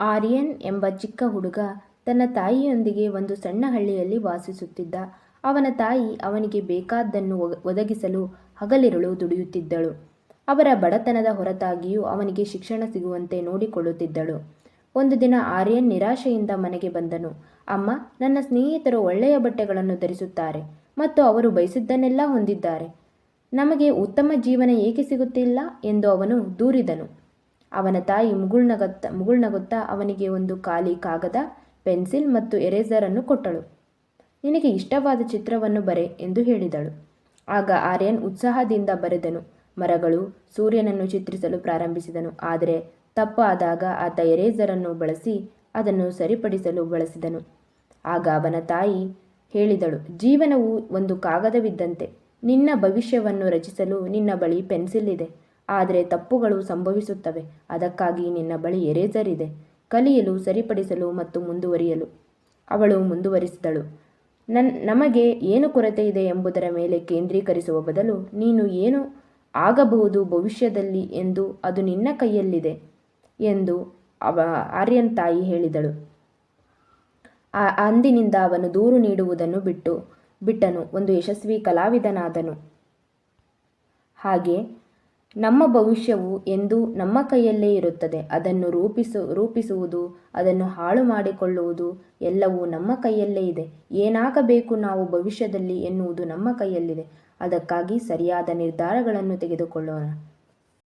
ಆರ್ಯನ್ ಎಂಬ ಚಿಕ್ಕ ಹುಡುಗ ತನ್ನ ತಾಯಿಯೊಂದಿಗೆ ಒಂದು ಸಣ್ಣ ಹಳ್ಳಿಯಲ್ಲಿ ವಾಸಿಸುತ್ತಿದ್ದ. ಅವನ ತಾಯಿ ಅವನಿಗೆ ಬೇಕಾದ್ದನ್ನು ಒದಗಿಸಲು ಹಗಲಿರುಳು ದುಡಿಯುತ್ತಿದ್ದಳು. ಅವರ ಬಡತನದ ಹೊರತಾಗಿಯೂ ಅವನಿಗೆ ಶಿಕ್ಷಣ ಸಿಗುವಂತೆ ನೋಡಿಕೊಳ್ಳುತ್ತಿದ್ದಳು. ಒಂದು ದಿನ ಆರ್ಯನ್ ನಿರಾಶೆಯಿಂದ ಮನೆಗೆ ಬಂದನು. ಅಮ್ಮ, ನನ್ನ ಸ್ನೇಹಿತರು ಒಳ್ಳೆಯ ಬಟ್ಟೆಗಳನ್ನು ಧರಿಸುತ್ತಾರೆ ಮತ್ತು ಅವರು ಬಯಸಿದ್ದನ್ನೆಲ್ಲ ಹೊಂದಿದ್ದಾರೆ. ನಮಗೆ ಉತ್ತಮ ಜೀವನ ಏಕೆ ಸಿಗುತ್ತಿಲ್ಲ ಎಂದು ಅವನು ದೂರಿದನು. ಅವನ ತಾಯಿ ಮುಗುಳ್ನಗುತ್ತಾ ಅವನಿಗೆ ಒಂದು ಖಾಲಿ ಕಾಗದ, ಪೆನ್ಸಿಲ್ ಮತ್ತು ಎರೇಸರ್ ಅನ್ನು ಕೊಟ್ಟಳು. ನಿನಗೆ ಇಷ್ಟವಾದ ಚಿತ್ರವನ್ನು ಬರೆ ಎಂದು ಹೇಳಿದಳು. ಆಗ ಆರ್ಯನ್ ಉತ್ಸಾಹದಿಂದ ಬರೆದನು. ಮರಗಳು, ಸೂರ್ಯನನ್ನು ಚಿತ್ರಿಸಲು ಪ್ರಾರಂಭಿಸಿದನು. ಆದರೆ ತಪ್ಪಾದಾಗ ಆತ ಎರೇಸರ್ ಅನ್ನು ಬಳಸಿ ಅದನ್ನು ಸರಿಪಡಿಸಲು ಬಳಸಿದನು. ಆಗ ಅವನ ತಾಯಿ ಹೇಳಿದಳು, ಜೀವನವು ಒಂದು ಕಾಗದವಿದ್ದಂತೆ. ನಿನ್ನ ಭವಿಷ್ಯವನ್ನು ರಚಿಸಲು ನಿನ್ನ ಬಳಿ ಪೆನ್ಸಿಲ್ ಇದೆ. ಆದರೆ ತಪ್ಪುಗಳು ಸಂಭವಿಸುತ್ತವೆ. ಅದಕ್ಕಾಗಿ ನಿನ್ನ ಬಳಿ ಎರೇಸರ್ ಇದೆ, ಕಲಿಯಲು, ಸರಿಪಡಿಸಲು ಮತ್ತು ಮುಂದುವರಿಯಲು. ಅವಳು ಮುಂದುವರಿಸಿದಳು, ನಮಗೆ ಏನು ಕೊರತೆ ಇದೆ ಎಂಬುದರ ಮೇಲೆ ಕೇಂದ್ರೀಕರಿಸುವ ಬದಲು ನೀನು ಏನು ಆಗಬಹುದು ಭವಿಷ್ಯದಲ್ಲಿ ಎಂದು ಅದು ನಿನ್ನ ಕೈಯಲ್ಲಿದೆ ಎಂದು ಆರ್ಯನ್ ತಾಯಿ ಹೇಳಿದಳು. ಅಂದಿನಿಂದ ಅವನು ದೂರು ನೀಡುವುದನ್ನು ಬಿಟ್ಟು ಬಿಟ್ಟನು, ಒಂದು ಯಶಸ್ವಿ ಕಲಾವಿದನಾದನು. ಹಾಗೆ ನಮ್ಮ ಭವಿಷ್ಯವು ಎಂದೂ ನಮ್ಮ ಕೈಯಲ್ಲೇ ಇರುತ್ತದೆ. ಅದನ್ನು ರೂಪಿಸು ರೂಪಿಸುವುದು, ಅದನ್ನು ಹಾಳು ಮಾಡಿಕೊಳ್ಳುವುದು ಎಲ್ಲವೂ ನಮ್ಮ ಕೈಯಲ್ಲೇ ಇದೆ. ಏನಾಗಬೇಕು ನಾವು ಭವಿಷ್ಯದಲ್ಲಿ ಎನ್ನುವುದು ನಮ್ಮ ಕೈಯಲ್ಲಿದೆ. ಅದಕ್ಕಾಗಿ ಸರಿಯಾದ ನಿರ್ಧಾರಗಳನ್ನು ತೆಗೆದುಕೊಳ್ಳೋಣ.